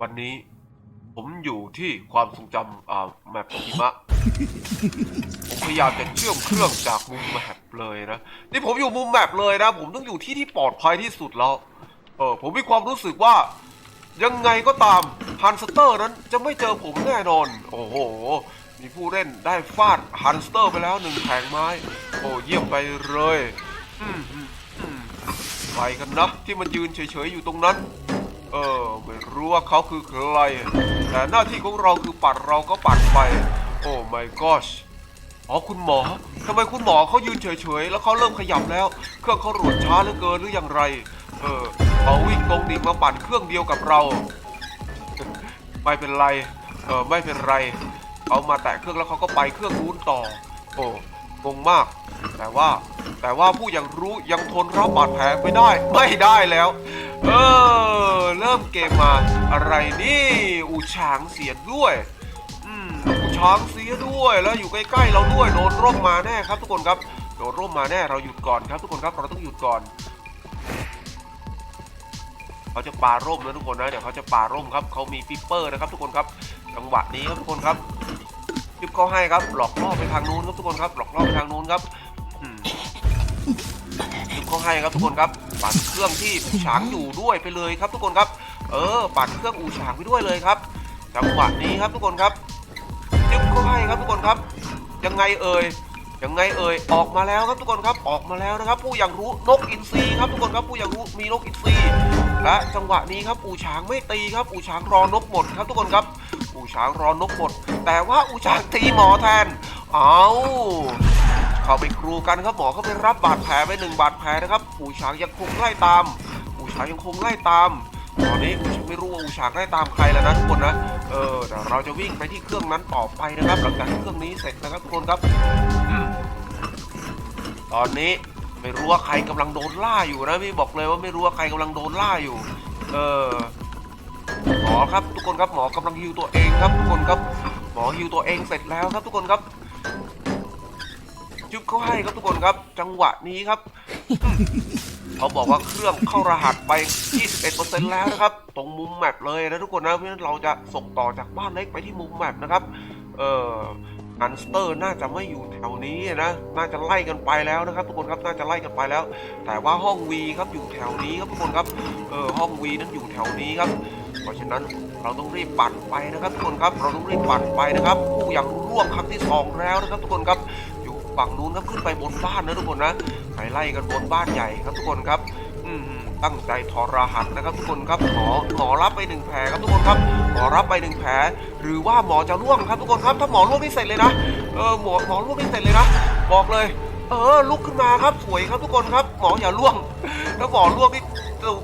วันนี้ ผมอยู่ที่ความทรงจำอ่าแมปหิมะ ผมพยายามจะเชื่อมเครื่องจากมุมแมปเลยนะ นี่ผมอยู่มุมแมปเลยนะ ผมต้องอยู่ที่ที่ปลอดภัยที่สุดแล้ว เออผมมีความรู้สึกว่า ยังไงก็ตามฮันสเตอร์นั้นจะไม่เจอผมแน่นอน โอ้โห มีผู้เล่นได้ฟาดฮันสเตอร์ไปแล้วหนึ่งแผงไม้ โอ้เยี่ยมไปเลยอืมอืมอืมใครกันนะที่มันยืนเฉยๆอยู่ตรงนั้น เออไม่รู้ว่าเขาคือใคร แต่หน้าที่ของเราคือปัดเราก็ปัดไป โอ้ my gosh อ๋อคุณหมอทำไมคุณหมอเขายืนเฉยๆ แล้วเขาเริ่มขยับแล้ว เครื่องเขารวดช้าเหลือเกินหรืออย่างไร เออเขาวิ่งตรงดิ่งมาปั่นเครื่องเดียวกับเรา ไม่เป็นไร เออไม่เป็นไรเขามาแตะเครื่องแล้วเขาก็ไปเครื่องนู้นต่อ โอ้งงมาก แต่ว่าแต่ว่าผู้ยังรู้ยังทนรับบาดแผลไม่ได้ ไม่ได้แล้ว เออ เริ่มเกมมาอะไรนี่อูฉางเสียด้วยอืมอูช้างเสียด้วยแล้วอยู่ใกล้ๆเราด้วยโดนร่มมาแน่ครับ ทุกคนครับโดนร่มมาแน่เราหยุดก่อนครับ ทุกคนครับเราต้องหยุดก่อนเขาจะปาร่มนะทุกคนนะเดี๋ยวเขาจะปาร่มครับเขามีปิปเปอร์นะครับ ทุกคนครับจังหวะนี้ครับทุกคนครับจิบเขาให้ครับ หลอกล่อไปทางนู้นครับทุกคนครับ หลอกล่อไปทางนู้นครับอืมจิบเขาให้ครับทุกคนครับ ปั่นเครื่องที่อูฉางอยู่ด้วยไปเลยครับทุกคนครับ เออ ปั่นเครื่องอูฉางไปด้วยเลยครับจังหวะนี้ครับทุกคนครับจิบเขาให้ครับทุกคนครับ ยังไงเอ่ยยังไงเอ่ยออกมาแล้วครับทุกคนครับออกมาแล้วนะครับ ผู้ยังรู้นกอินทรีครับทุกคนครับผู้ยังรู้มีนกอินทรีและจังหวะนี้ครับอูฉางไม่ตีครับ อูฉางรอนกหมดครับทุกคนครับ อูฉางรอนกหมด แต่ว่าอูฉางตีหมอแทนเอา เข้าไปครูกันครับหมอเขาไปรับบาดแผลไปหนึ่งบาดแผลนะครับอูฉางยังคงไล่ตามอูฉางยังคงไล่ตามตอนนี้อูฉางไม่รู้ว่าอูฉางไล่ตามใครแล้วนะทุกคนนะเออเดี๋ยวเราจะวิ่งไปที่เครื่องนั้นต่อไปนะครับ หลังจากที่เครื่องนี้เสร็จนะครับทุกคนครับตอนนี้ไม่รู้ว่าใครกำลังโดนล่าอยู่นะพี่บอกเลยว่าไม่รู้ว่าใครกำลังโดนล่าอยู่ เออหมอครับทุกคนครับหมอกำลังฮิวตัวเองครับ ทุกคนครับหมอฮิวตัวเองเสร็จแล้วครับทุกคนครับ จุ๊บเขาให้ครับทุกคนครับ จังหวะนี้ครับ เขาบอกว่าเครื่องเข้ารหัสไป 21%แล้วนะครับ ตรงมุมแมปเลยนะทุกคนนะเพราะฉะนั้นเราจะส่งต่อจากบ้านเล็กไปที่มุมแมปนะครับ เอออันสเตอร์น่าจะไม่อยู่แถวนี้นะ น่าจะไล่กันไปแล้วนะครับ ทุกคนครับ น่าจะไล่กันไปแล้ว แต่ว่าห้องวีครับอยู่แถวนี้ครับทุกคนครับ เออห้องวีนั้นอยู่แถวนี้ครับ เพราะฉะนั้นเราต้องรีบปั่นไปนะครับ ทุกคนครับ เราต้องรีบปั่นไปนะครับ ผู้อย่างร่วงครั้งที่สองแล้วนะครับ ทุกคนครับ ฝั่งนู้นครับขึ้นไปบนบ้านนะทุกคนนะไปไล่กันบนบ้านใหญ่ครับทุกคนครับอืมตั้งใจทอรหัสนะครับทุกคนครับหมอหมอรับไปหนึ่งแผลครับทุกคนครับหมอรับไปหนึ่งแผลหรือว่าหมอจะร่วงครับทุกคนครับถ้าหมอร่วงนี่เสร็จเลยนะเออหมอหมอร่วงนี่เสร็จเลยนะบอกเลย เออลุกขึ้นมาครับสวยครับทุกคนครับหมออย่าร่วงถ้าหมอร่วงนี่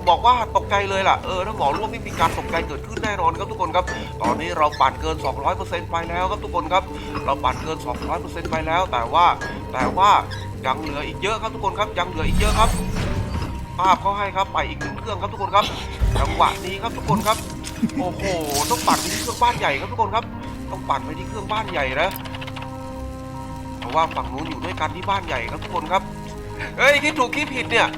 บอกว่าตกใจเลยล่ะ เออถ้าหมอร่วงนี่มีการตกใจเกิดขึ้นแน่นอนครับทุกคนครับ ตอนนี้เราปั่นเกิน 200%ไปแล้วครับทุกคนครับ เราปั่นเกิน 200%ไปแล้ว แต่ว่า แต่ว่ายังเหลืออีกเยอะครับทุกคนครับ ยังเหลืออีกเยอะครับ ภาพเขาให้ครับไปอีกหนึ่งเครื่องครับทุกคนครับ จังหวะนี้ครับทุกคนครับ โอ้โห ต้องปั่นไปที่เครื่องบ้านใหญ่ครับทุกคนครับ ต้องปั่นไปที่เครื่องบ้านใหญ่นะเพราะว่าฝั่งนู้นอยู่ด้วยกันที่บ้านใหญ่ครับทุกคนครับ เฮ้ยคิดถูกคิดผิดเนี่ย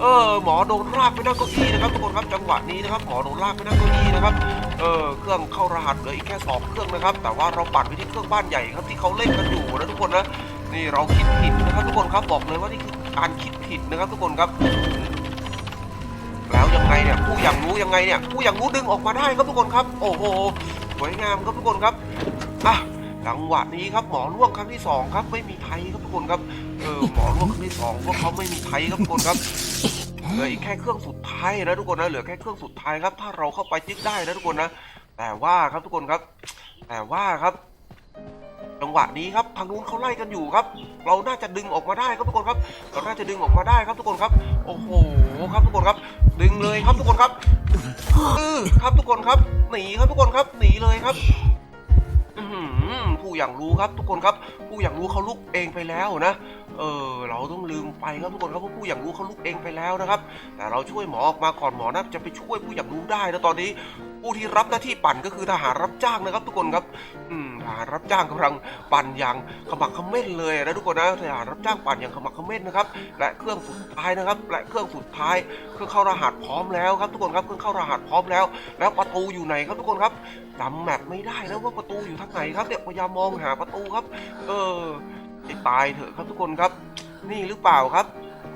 เออหมอโดนลากไปนั่งเก้าอี้นะครับทุกคนครับจังหวะนี้นะครับหมอโดนลากไปนั่งเก้าอี้นะครับเออเครื่องเข้ารหัสเหลืออีกแค่สองเครื่องนะครับ แต่ว่าเราปั่นไปที่เครื่องบ้านใหญ่ครับที่เขาเล่นกันอยู่นะทุกคนนะนี่เราคิดผิดนะครับทุกคนครับบอกเลยว่านี่คือการคิดผิดนะครับทุกคนครับแล้วยังไงเนี่ยผู้อย่างรู้ยังไงเนี่ยผู้อย่างรู้ดึงออกมาได้ครับทุกคนครับ โอ้โหสวยงามครับทุกคนครับอะจังหวะนี้ครับหมอล่วงครั้งที่สองครับไม่มีไทยครับทุกคนครับ เออหมอล่วงครั้งที่สองพวกเขาไม่มีไทยครับทุกคนครับเหลืออีกแค่เครื่องสุดท้ายนะทุกคนนะเหลือแค่เครื่องสุดท้ายครับ ถ้าเราเข้าไปจึ๊กได้นะทุกคนนะ แต่ว่าครับทุกคนครับ แต่ว่าครับจังหวะนี้ครับทางนู้นเขาไล่กันอยู่ครับ เราน่าจะดึงออกมาได้ครับทุกคนครับ เราน่าจะดึงออกมาได้ครับทุกคนครับ โอ้โหครับทุกคนครับ ดึงเลยครับทุกคนครับเออครับทุกคนครับ หนีครับทุกคนครับ หนีเลยครับผู้อย่างรู้ครับทุกคนครับ ผู้อย่างรู้เขาลุกเองไปแล้วนะ เออ เราต้องลืมไปครับทุกคนครับว่าผู้อย่างรู้เขาลุกเองไปแล้วนะครับ แต่เราช่วยหมอออกมาก่อนหมอน่าจะไปช่วยผู้อย่างรู้ได้นะตอนนี้ ผู้ที่รับหน้าที่ปั่นก็คือทหารรับจ้างนะครับ ทุกคนครับ อืมทหารรับจ้างกำลังปั่นอย่างขมักเขม้นเลยนะทุกคนนะทหารรับจ้างปั่นอย่างขมักเขม้นนะครับ และเครื่องสุดท้ายนะครับ และเครื่องสุดท้าย เครื่องเข้ารหัสพร้อมแล้วครับ ทุกคนครับเครื่องเข้ารหัสพร้อมแล้ว แล้วประตูอยู่ไหนครับทุกคนครับจำแมปไม่ได้แล้วว่าประตูอยู่ทางไหนครับเนี่ยพยายามมองหาประตูครับ เออ ให้ตายเถอะครับทุกคนครับ นี่หรือเปล่าครับ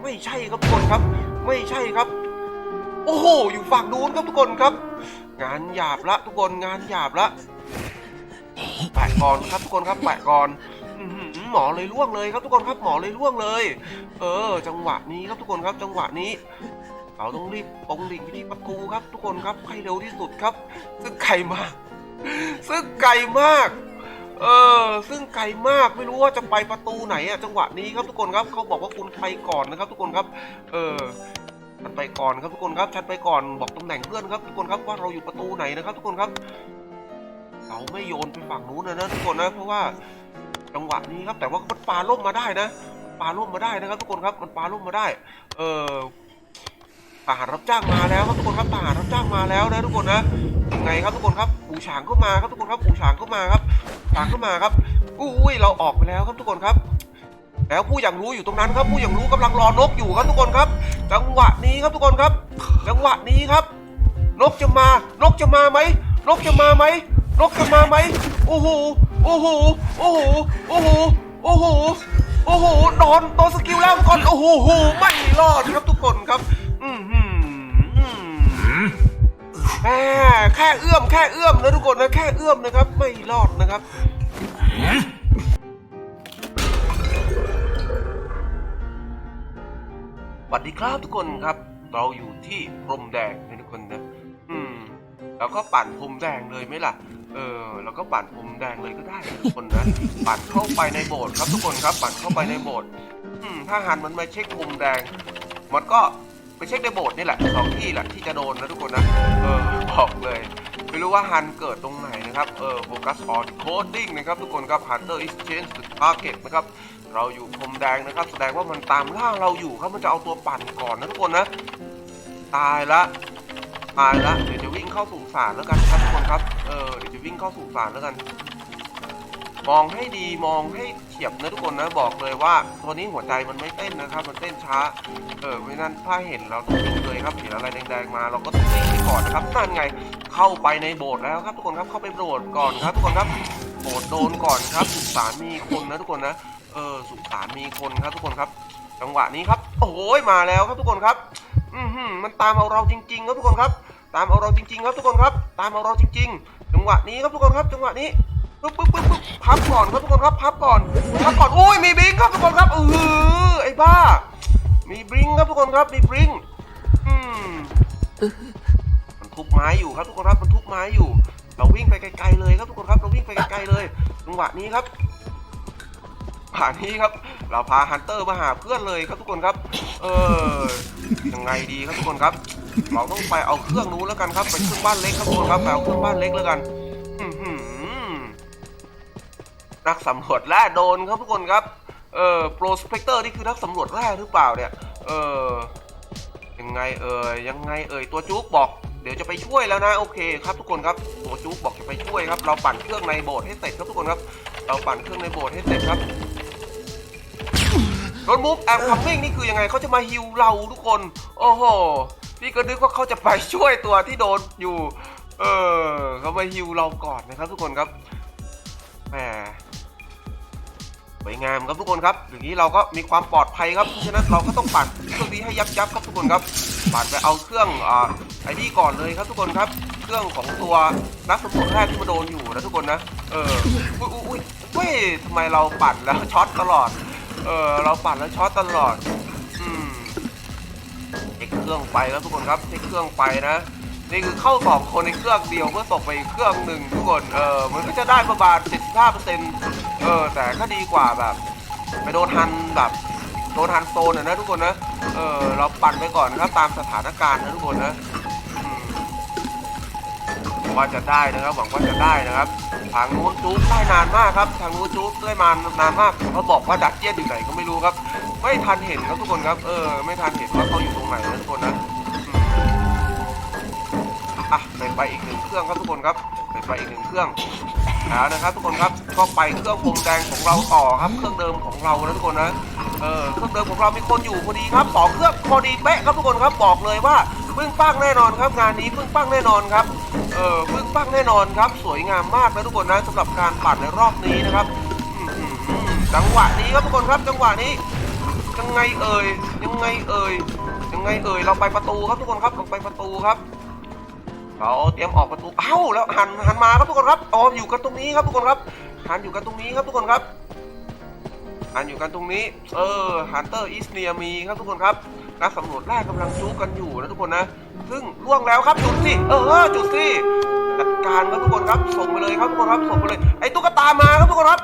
ไม่ใช่ครับทุกคนครับ ไม่ใช่ครับ โอ้โห อยู่ฝั่งนู้นครับทุกคนครับ งานหยาบละทุกคนงานหยาบละแปะก่อนครับทุกคนครับแปะก่อนหมอเลยล่วงเลยครับทุกคนครับหมอเลยล่วงเลย เออ จังหวะนี้ครับทุกคนครับ จังหวะนี้เราต้องรีบตรงดิ่งไปที่ประตูครับ ทุกคนครับให้เร็วที่สุดครับ ซึ่งไกลมาก ซึ่งไกลมาก เออ ซึ่งไกลมากไม่รู้ว่าจะไปประตูไหนอะจังหวะนี้ครับทุกคนครับเขาบอกว่าคุณไปก่อนนะครับ ทุกคนครับ เออฉันไปก่อนครับทุกคนครับฉันไปก่อนบอกตำแหน่งเพื่อนครับ ทุกคนครับว่าเราอยู่ประตูไหนนะครับ ทุกคนครับเราไม่โยนไปฝั่งนู้นนะนะทุกคนนะเพราะว่าจังหวะนี้ครับ แต่ว่ามันปาล่มมาได้นะปาล่มมาได้นะครับ ทุกคนครับมันปาล่มมาได้ เออทหารรับจ้างมาแล้วครับทุกคนครับทหารรับจ้างมาแล้วนะทุกคนนะยังไงครับทุกคนครับ ปู่ฉางก็มาครับทุกคนครับปู่ฉางก็มาครับ ฉางก็มาครับอุ้ยเราออกไปแล้วครับทุกคนครับ แล้วผู้อย่างรู้อยู่ตรงนั้นครับ ผู้อย่างรู้กำลังรอนกอยู่ครับทุกคนครับ จังหวะนี้ครับทุกคนครับ จังหวะนี้ครับ นกจะมา นกจะมาไหมนกจะมาไหมนกจะมาไหมโอ้โหโอ้โหโอ้โหโอ้โหโอ้โหโอ้โหโดนโดนสกิลแล้วทุกคนโอ้หโหไม่รอดครับทุกคนครับ แค่แค่เอื้อมแค่เอื้อมนะทุกคนนะแค่เอื้อมนะครับ ไม่รอดนะครับ สวัสดีครับทุกคนครับ เราอยู่ที่พรมแดงนะทุกคนนะ อืมแล้วก็ปั่นพรมแดงเลยไหมล่ะ เออแล้วก็ปั่นพรมแดงเลยก็ได้นะทุกคนนะ ปั่นเข้าไปในโบสถ์ครับทุกคนครับ ปั่นเข้าไปในโบสถ์อืมถ้าหันมันมาเช็คพรมแดง มันก็ ไปเช็คในโบสถ์นี่แหละสองที่แหละที่จะโดนนะทุกคนนะ เออบอกเลย ไม่รู้ว่าฮันเกิดตรงไหนนะครับ เออโฟกัสออนโคดดิ้งนะครับทุกคนครับ Hunter is change the target นะครับ เราอยู่พรมแดงนะครับ แสดงว่ามันตามล่าเราอยู่ครับมันจะเอาตัวปั่นก่อนนะทุกคนนะ ตายละตายละเดี๋ยวจะวิ่งเข้าสู่สารแล้วกันครับทุกคนครับ เออเดี๋ยวจะวิ่งเข้าสู่สารแล้วกัน มองให้ดีมองให้เฉียบนะทุกคนนะบอกเลยว่าตัวนี้หัวใจมันไม่เต้นนะครับ มันเต้นช้า เออไม่นั้นถ้าเห็นเราต้องวิ่งเลยครับเห็นอะไรแดงๆมา เราก็ต้องวิ่งไปก่อนนะครับนั่นไงเข้าไปในโบสถ์แล้วครับทุกคนครับเข้าไปโบสถ์ก่อนครับทุกคนครับโบสถ์โดนก่อนครับสุสานมีคนนะทุกคนนะเออสุสานมีคนครับทุกคนครับ จังหวะนี้ครับโอ้โหมาแล้วครับทุกคนครับ อือหือมันตามเอาเราจริง ๆ ครับทุกคนครับ ตามเอาเราจริง ๆ ครับทุกคนครับ ตามเอาเราจริง ๆ จังหวะนี้ครับทุกคนครับ จังหวะนี้ ปึ๊บปึ๊บปึ๊บปึ๊บพับก่อนครับทุกคนครับพับก่อนพับก่อนโอ้ยมีบลิงครับทุกคนครับเออไอ้บ้า มีบลิงครับทุกคนครับมีบลิงอืมมันทุบไม้อยู่ครับทุกคนครับมันทุบไม้อยู่ เราวิ่งไปไกลๆเลยครับทุกคนครับเราวิ่งไปไกลๆเลยจังหวะนี้ครับผ่านนี้ครับ เราพาฮันเตอร์มาหาเพื่อนเลยครับทุกคนครับ เออยังไงดีครับทุกคนครับ เราต้องไปเอาเครื่องนู้นแล้วกันครับไปเครื่องบ้านเล็กครับทุกคนครับไปเอาเครื่องบ้านเล็กแล้วกัน นักสำรวจแร่โดนครับทุกคนครับ เออโปรสเปกเตอร์นี่คือนักสำรวจแร่หรือเปล่าเนี่ย เออยังไงเอ่ยยังไงเอ่ยตัวจุกบอกเดี๋ยวจะไปช่วยแล้วนะโอเคครับทุกคนครับตัวจุกบอกจะไปช่วยครับเราปั่นเครื่องในโบสถ์ให้เสร็จครับทุกคนครับ เราปั่นเครื่องในโบสถ์ให้เสร็จครับรถมูฟแอมคัมมิ่งนี่คือยังไงเขาจะมาฮิวเราทุกคน โอ้โหพี่ก็นึกว่าเขาจะไปช่วยตัวที่โดนอยู่ เออเขามาฮิวเราก่อนนะครับทุกคนครับแหม วยงามครับทุกคนครับอย่างนี้เราก็มีความปลอดภัยครับเพราะฉะนั้นเราก็ต้องปั่นเครื่องนี้ให้ยับยับครับทุกคนครับปั่นไปเอาเครื่องอ่าไอ้นี่ก่อนเลยครับทุกคนครับเครื่องของตัวนักสำรวจแรกที่มาโดนอยู่นะทุกคนนะเอออุ้ยอุ้ยเว้ยทำไมเราปั่นแล้วช็อตตลอดเออเราปั่นแล้วช็อตตลอดอืมเช็คเครื่องไปแล้วทุกคนครับเช็คเครื่องไปนะ นี่คือเข้าสองคนในเครื่องเดียวเพื่อตกไปเครื่องหนึ่งทุกคนเออมันก็จะได้ประมาณ75%เออแต่ก็ดีกว่าแบบ ไปโดนทันแบบโดนทันโซนอะนะทุกคนนะเออเราปั่นไปก่อนนะครับตามสถานการณ์นะทุกคนนะว่าจะได้นะครับหวังว่าจะได้นะครับ ทางนู้นจุ๊บได้นานมากครับ ทางนู้นจุ๊บได้มานานมากเขาบอกว่าดักเจี้ยนอยู่ไหนก็ไม่รู้ครับ ไม่ทันเห็นครับทุกคนครับ เออ ไม่ทันเห็นว่าเขาอยู่ตรงไหนนะทุกคนนะ อะไปไปอีกหนึ่งเครื่องครับทุกคนครับไปไปอีกหนึ่งเครื่องแล้วนะครับทุกคนครับก็ไปเครื่องพรมแดงของเราต่อครับเครื่องเดิมของเรานะทุกคนนะเออเครื่องเดิมของเรามีคนอยู่พอดีครับสองเครื่องพอดีเป๊ะครับทุกคนครับบอกเลยว่าปึ้งปั้งแน่นอนครับงานนี้ปึ้งปั้งแน่นอนครับเออปึ้งปั้งแน่นอนครับ สวยงามมากนะทุกคนนะสำหรับการปั่นในรอบนี้นะครับจังหวะนี้ครับทุกคนครับจังหวะนี้ยังไงเอ่ยยังไงเอ่ยยังไงเอ่ยเราไปประตูครับทุกคนครับเราไปประตูครับ เราเตรียมออกประตูเอ้าแล้วหันหันมาครับทุกคนครับอ๋ออยู่กันตรงนี้ครับทุกคนครับหันอยู่กันตรงนี้ครับทุกคนครับหันอยู่กันตรงนี้ เออฮันเตอร์อิสเนียมีครับทุกคนครับนักสำรวจแรกกำลังจู้กันอยู่นะทุกคนนะ ซึ่งล่วงแล้วครับจุดสิเออจุดสิจัดการครับทุกคนครับส่งไปเลยครับทุกคนครับส่งไปเลยไอ้ตุ๊กตามาครับทุกคนครับ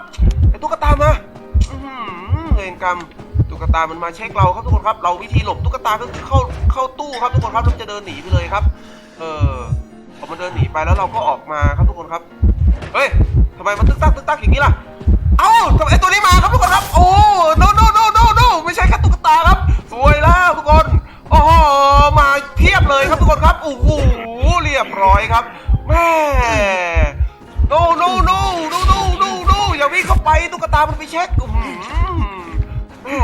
ไอ้ตุ๊กตามาอือหือเวรกรรมตุ๊กตามันมาเช็คเราครับทุกคนครับ เราวิธีหลบตุ๊กตาก็คือเข้าเข้าตู้ครับทุกคนครับแล้วจะเดินหนีไปเลยครับ เออพอมันเดินหนีไปแล้วเราก็ออกมาครับทุกคนครับ เฮ้ยทำไมมันตึ๊กตักตึ๊กตักอย่างนี้ล่ะ เอ้าทำไมไอ้ตัวนี้มาครับทุกคนครับ โอ้ no no no no no ไม่ใช่แค่ตุ๊กตาครับ สวยแล้วทุกคนโอ้โหมาเพียบเลยครับทุกคนครับ โอ้โห เรียบร้อยครับ แม่ no no no no no no no อย่าวิ่งเข้าไปตุ๊กตามันไปเช็คอื้อหือ แม่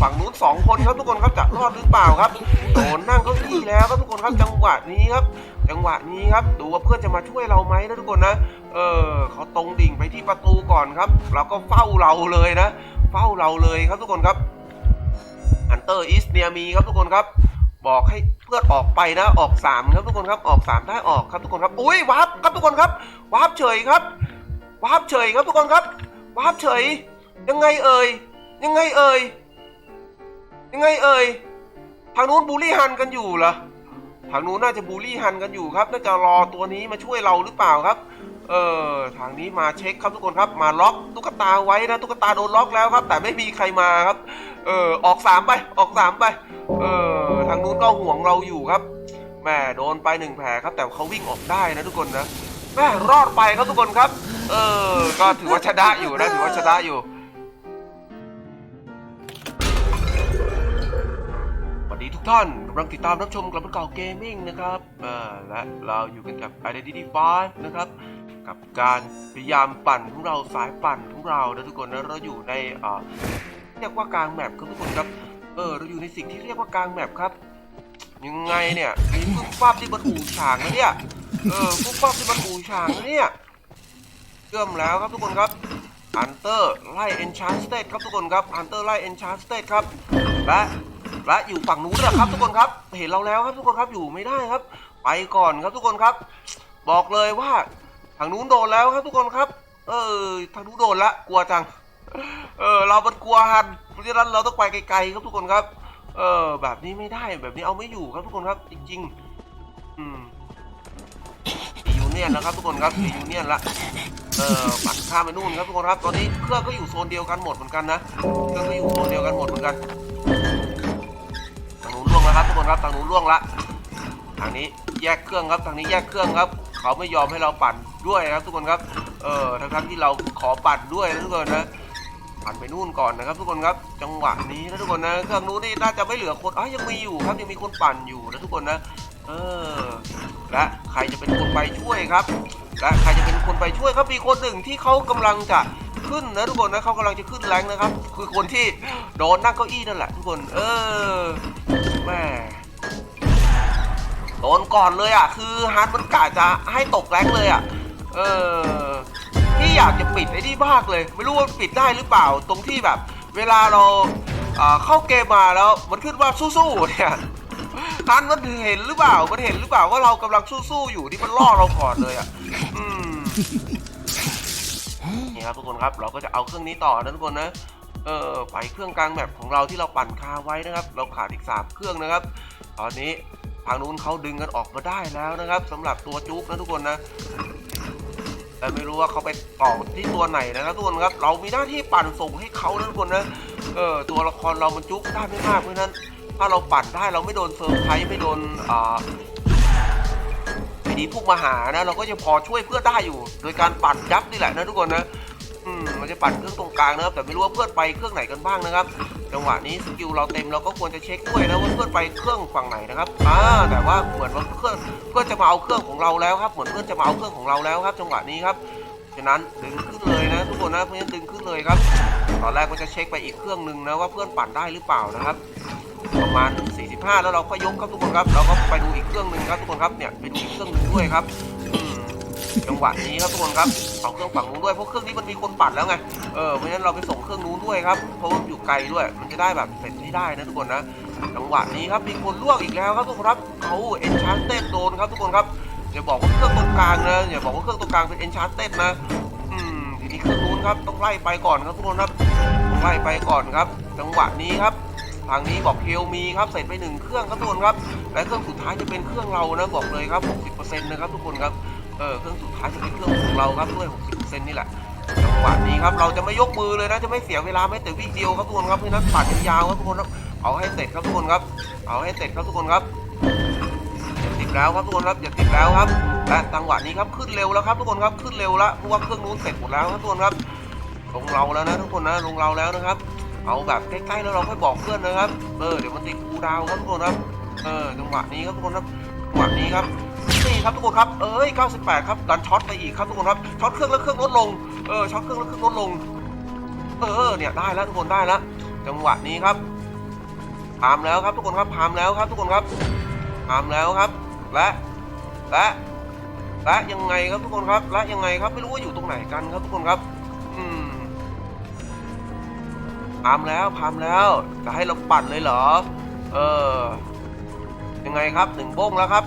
ฝั่งนู้นสองคนครับทุกคนครับจะรอดหรือเปล่าครับโดนนั่งเก้าอี้แล้วครับทุกคนครับจังหวะนี้ครับ จังหวะนี้ครับดูว่าเพื่อนจะมาช่วยเราไหมนะทุกคนนะเออเขาตรงดิ่งไปที่ประตูก่อนครับ เราก็เฝ้าเราเลยนะ เฝ้าเราเลยครับทุกคนครับฮันเตอร์อิสเนียมีครับทุกคนครับ บอกให้เพื่อนออกไปนะออกสามครับทุกคนครับออกสามได้ออกครับทุกคนครับอุ้ยวาร์ปครับทุกคนครับวาร์ปเฉยครับวาร์ปเฉยครับทุกคนครับวาร์ปเฉยยังไงเอ่ย ยังไงเอ่ย ยังไงเอ่ย ทางนู้นบูลลี่ฮันกันอยู่เหรอ ทางนู้นน่าจะบูลลี่ฮันกันอยู่ครับ น่าจะรอตัวนี้มาช่วยเราหรือเปล่าครับ เออทางนี้มาเช็คครับทุกคนครับ มาล็อกตุ๊กตาไว้นะตุ๊กตาโดนล็อกแล้วครับ แต่ไม่มีใครมาครับ เออออกสามไป ออกสามไป เออทางนู้นก็ห่วงเราอยู่ครับแม่โดนไปหนึ่งแผลครับ แต่เขาวิ่งออกได้นะทุกคนนะแม่รอดไปครับทุกคนครับ เออ ก็ถือว่าชนะอยู่นะถือว่าชนะอยู่ ทุกท่านกำลังติดตามรับชมกลับมาเก่าเกมมิ่งนะครับและเราอยู่กันกับ Identity 5นะครับ กับการพยายามปั่นของเราสายปั่นของเรานะทุกคนนะเราอยู่ในเรียกว่ากลางแมปครับทุกคนครับเออเราอยู่ในสิ่งที่เรียกว่ากลางแมปครับ ยังไงเนี่ยมีฟุบฟับที่บนอู่ฉางนะเนี่ยเออฟุบฟับที่บนอู่ฉางนะเนี่ยเชื่อมแล้วครับทุกคนครับฮันเตอร์ไล่เอนชานสเตทครับทุกคนครับฮันเตอร์ไล่เอนชานสเตทครับและ และอยู่ฝั่งนู้นนะครับทุกคนครับ เห็นเราแล้วครับทุกคนครับอยู่ไม่ได้ครับ ไปก่อนครับทุกคนครับ บอกเลยว่าทางนู้นโดนแล้วครับทุกคนครับ เออทางนู้นโดนละกลัวจัง เออเรามันกลัวฮันเพราะฉะนั้นเราต้องไปไกลๆครับทุกคนครับ เออแบบนี้ไม่ได้แบบนี้เอาไม่อยู่ครับทุกคนครับ จริงๆอืมยูเนียนแล้วครับทุกคนครับมียูเนียนละเออปัดข้ามไปนู่นครับทุกคนครับ ตอนนี้เครื่องก็อยู่โซนเดียวกันหมดเหมือนกันนะเครื่องก็อยู่โซนเดียวกันหมดเหมือนกัน ครับทุกคนครับทางนู้นล่วงละทางนี้แยกเครื่องครับทางนี้แยกเครื่องครับ เขาไม่ยอมให้เราปั่นด้วยครับ ทุกคนครับเออทั้งทั้งที่เราขอปั่นด้วยนะทุกคนนะปั่นไปนู่นก่อนนะครับ ทุกคนครับ จังหวะนี้นะทุกคนนะเครื่องนู้นนี่น่าจะไม่เหลือคนอ๋อยังมีอยู่ครับยังมีคนปั่นอยู่นะทุกคนนะเออและใครจะเป็นคนไปช่วยครับ และใครจะเป็นคนไปช่วยครับมีคนหนึ่งที่เขากำลังจะขึ้นนะทุกคนนะเขากำลังจะขึ้นแรงนะครับ คือคนที่โดนนั่งเก้าอี้นั่นแหละทุกคน เออ แม่โดนก่อนเลยอะ คือฮาร์ดมันกะจะให้ตกแรงเลยอะ เออพี่อยากจะปิดไอ้นี่มากเลย ไม่รู้ว่าปิดได้หรือเปล่า ตรงที่แบบ เวลาเราอ่าเข้าเกมมาแล้วมันขึ้นว่าสู้ๆเนี่ยฮันมันเห็นหรือเปล่า มันเห็นหรือเปล่าว่าเรากำลังสู้ๆอยู่ที่มันล่อเราก่อนเลยอะอืมนี่ครับทุกคนครับ เราก็จะเอาเครื่องนี้ต่อนะทุกคนนะ เออไปเครื่องกลางแมปของเราที่เราปั่นคาไว้นะครับ เราขาดอีกสามเครื่องนะครับ ตอนนี้ทางนู้นเขาดึงกันออกมาได้แล้วนะครับสำหรับตัวจุ๊กนะทุกคนนะแต่ไม่รู้ว่าเขาไปต่อที่ตัวไหนนะครับทุกคนครับ เรามีหน้าที่ปั่นส่งให้เขานะทุกคนนะเออตัวละครเรามันจุ๊กได้ไม่มากเพราะนั้นถ้าเราปั่นได้เราไม่โดนเซอร์ไพรส์ไม่โดนอ่าไอ้ดีพุ่งมาหานะ เราก็จะพอช่วยเพื่อได้อยู่ โดยการปั่นยับนี่แหละนะทุกคนนะ จะปั่นเครื่องตรงกลางนะครับแต่ไม่รู้ว่าเพื่อนไปเครื่องไหนกันบ้างนะครับ จังหวะนี้สกิลเราเต็มเราก็ควรจะเช็คด้วยนะว่าเพื่อนไปเครื่องฝั่งไหนนะครับอ่าแต่ว่าเหมือนว่าเพื่อนเพื่อนจะมาเอาเครื่องของเราแล้วครับเหมือนเพื่อนจะมาเอาเครื่องของเราแล้วครับ จังหวะนี้ครับฉะนั้นดึงขึ้นเลยนะทุกคนนะเพราะฉะนั้นดึงขึ้นเลยครับ ตอนแรกก็จะเช็คไปอีกเครื่องหนึ่งนะว่าเพื่อนปั่นได้หรือเปล่านะครับประมาณ 45 แล้วเราก็ยกครับทุกคนครับ เราก็ไปดูอีกเครื่องหนึ่งครับทุกคนครับเนี่ยไปดูอีกเครื่องหนึ่งด้วยครับ จังหวะนี้ครับทุกคนครับเอาเครื่องฝั่งนู้นด้วยเพราะเครื่องนี้มันมีคนปั่นแล้วไงเออเพราะฉะนั้นเราไปส่งเครื่องนู้นด้วยครับเพราะว่ามันอยู่ไกลด้วย มันจะได้แบบเสร็จให้ได้นะทุกคนนะจังหวะนี้ครับมีคนลวกอีกแล้วครับทุกคนครับเขาเอนชาร์เต็ดโดนครับทุกคนครับอย่าบอกว่าเครื่องตรงกลางนะอย่าบอกว่าเครื่องตรงกลางเป็นเอนชาร์เต็ดนะอืมทีนี้เครื่องนู้นครับต้องไล่ไปก่อนครับทุกคนครับไล่ไปก่อนครับ จังหวะนี้ครับทางนี้บอกเฮลมีครับเสร็จไปหนึ่งเครื่องครับทุกคนครับและเครื่องสุดท้ายจะเป็นเครื่องเรานะบอกเลยครับ 60%นะครับทุกคนครับ เออเครื่องสุดท้ายจะเป็นเครื่องของเราครับด้วย60%นี่แหละจังหวะนี้ครับเราจะไม่ยกมือเลยนะจะไม่เสียเวลาแม้แต่วิเดียวครับทุกคนครับเพราะนั้นปัดยาวครับทุกคนครับเอาให้เสร็จครับทุกคนครับ เอาให้เสร็จครับทุกคนครับอย่าติดแล้วครับทุกคนครับอย่าติดแล้วครับและจังหวะนี้ครับขึ้นเร็วแล้วครับทุกคนครับขึ้นเร็วแล้วเพราะว่าเครื่องนู้นเสร็จหมดแล้วครับทุกคนครับลงเราแล้วนะทุกคนนะลงเราแล้วนะครับ เอาแบบใกล้ๆแล้วเราค่อยบอกเพื่อนนะครับเออเดี๋ยวมันติดคูดาวครับทุกคนครับเออจังหวะนี้ครับทุกคนครับจังหวะนี้ครับ นี่ครับทุกคนครับ เอ้ย 98 ครับดันช็อตไปอีกครับทุกคนครับ ช็อตเครื่องแล้วเครื่องลดลง เออ ช็อตเครื่องแล้วเครื่องลดลง เออ เนี่ยได้แล้วทุกคนได้แล้ว จังหวะนี้ครับพามแล้วครับทุกคนครับพามแล้วครับทุกคนครับพามแล้วครับ และ และและยังไงครับทุกคนครับและยังไงครับไม่รู้ว่าอยู่ตรงไหนกันครับทุกคนครับ อืมพามแล้วพามแล้ว จะให้เราปั่นเลยเหรอ เออ ยังไงครับหนึ่งโบ้งแล้วครับ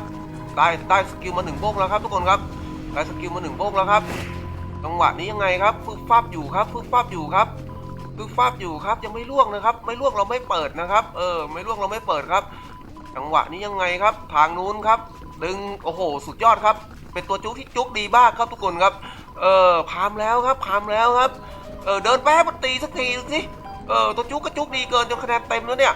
ได้ได้สกิลมาหนึ่งโบ้งแล้วครับทุกคนครับได้สกิลมาหนึ่งโบ้งแล้วครับจังหวะนี้ยังไงครับฟึบฟับอยู่ครับฟึบฟับอยู่ครับฟึบฟับอยู่ครับยังไม่ล่วงนะครับ ไม่ล่วงเราไม่เปิดนะครับเออไม่ล่วงเราไม่เปิดครับ จังหวะนี้ยังไงครับ ทางนู้นครับ ดึงโอ้โห สุดยอดครับ เป็นตัวจุกที่จุกดีมากครับทุกคนครับเออพามแล้วครับพามแล้วครับเออเดินแป๊บมันตีสักทีนึงสิเออตัวจุกก็จุกดีเกินจนคะแนนเต็มแล้วเนี่ย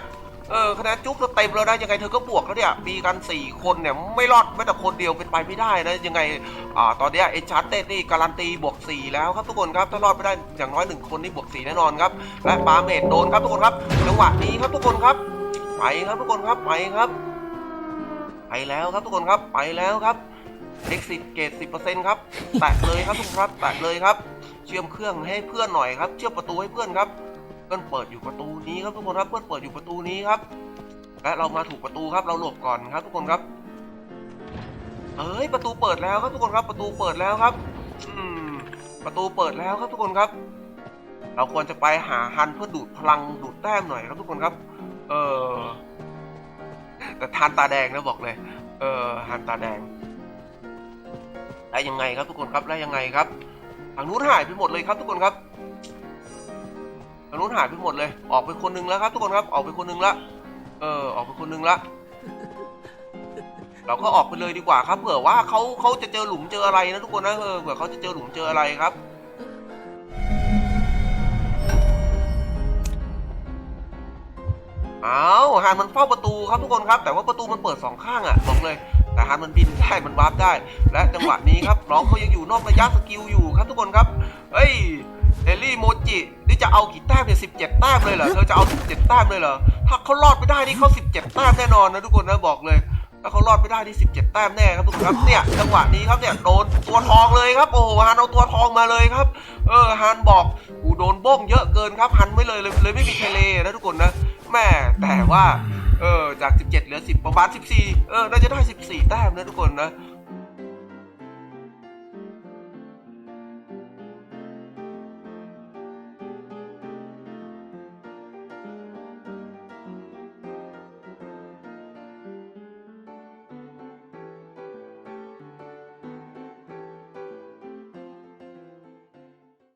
เออคะแนนจุกเธอเต็มแล้วนะยังไงเธอก็บวกแล้วเนี่ยมีกัน 4 คนเนี่ยไม่รอดแม้แต่คนเดียวเป็นไปไม่ได้นะยังไงอ่าตอนเนี้เอชาร์เต้นี่การันตีบวก 4 แล้วครับทุกคนครับถ้ารอดไม่ได้อย่างน้อยหนึ่งคนนี่บวก 4 แน่นอนครับและบาเมดโดนครับทุกคนครับจังหวะนี้ครับทุกคนครับไปครับทุกคนครับไปครับไปแล้วครับทุกคนครับไปแล้วครับเอ็กซิสเกตสิบเปอร์เซ็นต์ครับแตะเลยครับทุกคนครับแตะเลยครับ เชื่อมเครื่องให้เพื่อนหน่อยครับ เชื่อมประตูให้เพื่อนครับ เพื่อนเปิดอยู่ประตูนี้ครับทุกคนครับเพื่อนเปิดอยู่ประตูนี้ครับและเรามาถูกประตูครับเราหลบก่อนครับ ทุกคนครับเอ้ยประตูเปิดแล้วครับทุกคนครับ ประตูเปิดแล้วครับ อืมประตูเปิดแล้วครับทุกคนครับ เราควรจะไปหาฮันเพื่อดูดพลังดูดแต้มหน่อยครับทุกคนครับ เออแต่ทานตาแดงนะบอกเลย เออฮันตาแดงแล้ยังไงครับทุกคนครับแล้ยังไงครับทางนู้นหายไปหมดเลยครับทุกคนครับ ทางนู้นหายไปหมดเลย ออกไปคนนึงแล้วครับ ทุกคนครับ ออกไปคนนึงละ เออ ออกไปคนนึงละ เราก็ออกไปเลยดีกว่าครับ เผื่อว่าเขาเขาจะเจอหลุมเจออะไรนะทุกคนนะ เออ เผื่อเขาจะเจอหลุมเจออะไรครับ เอ้าวฮานมันเฝ้าประตูครับทุกคนครับ แต่ว่าประตูมันเปิดสองข้างอะ่ะบอกเลย แต่ฮานมันบินได้ มันวาร์ปได้ และจังหวะนี้ครับน้องเขายังอยู่นอกระยะสกิลอยู่ครับทุกคนครับ เฮ้ย เอลลี่โมจินี่จะเอากี่แต้มเนี่ยสิบเจ็ดแต้มเลยเหรอเธอจะเอาสิบเจ็ดแต้มเลยเหรอถ้าเขารอดไปได้นี่เขาสิบเจ็ดแต้มแน่นอนนะทุกคนนะบอกเลยถ้าเขารอดไปได้นี่สิบเจ็ดแต้มแน่ครับทุกคนครับเนี่ยจังหวะนี้ครับเนี่ยโดนตัวทองเลยครับโอ้โหฮานเอาตัวทองมาเลยครับเออฮานบอกกูโดนบ้งเยอะเกินครับฮันไม่เลยเลยเลยไม่มีเทเลนะทุกคนนะแม่แต่ว่าเออจาก 17 เหลือ 10 ประมาณ 14 เออ น่าจะได้ 14 แต้มนะทุกคนนะ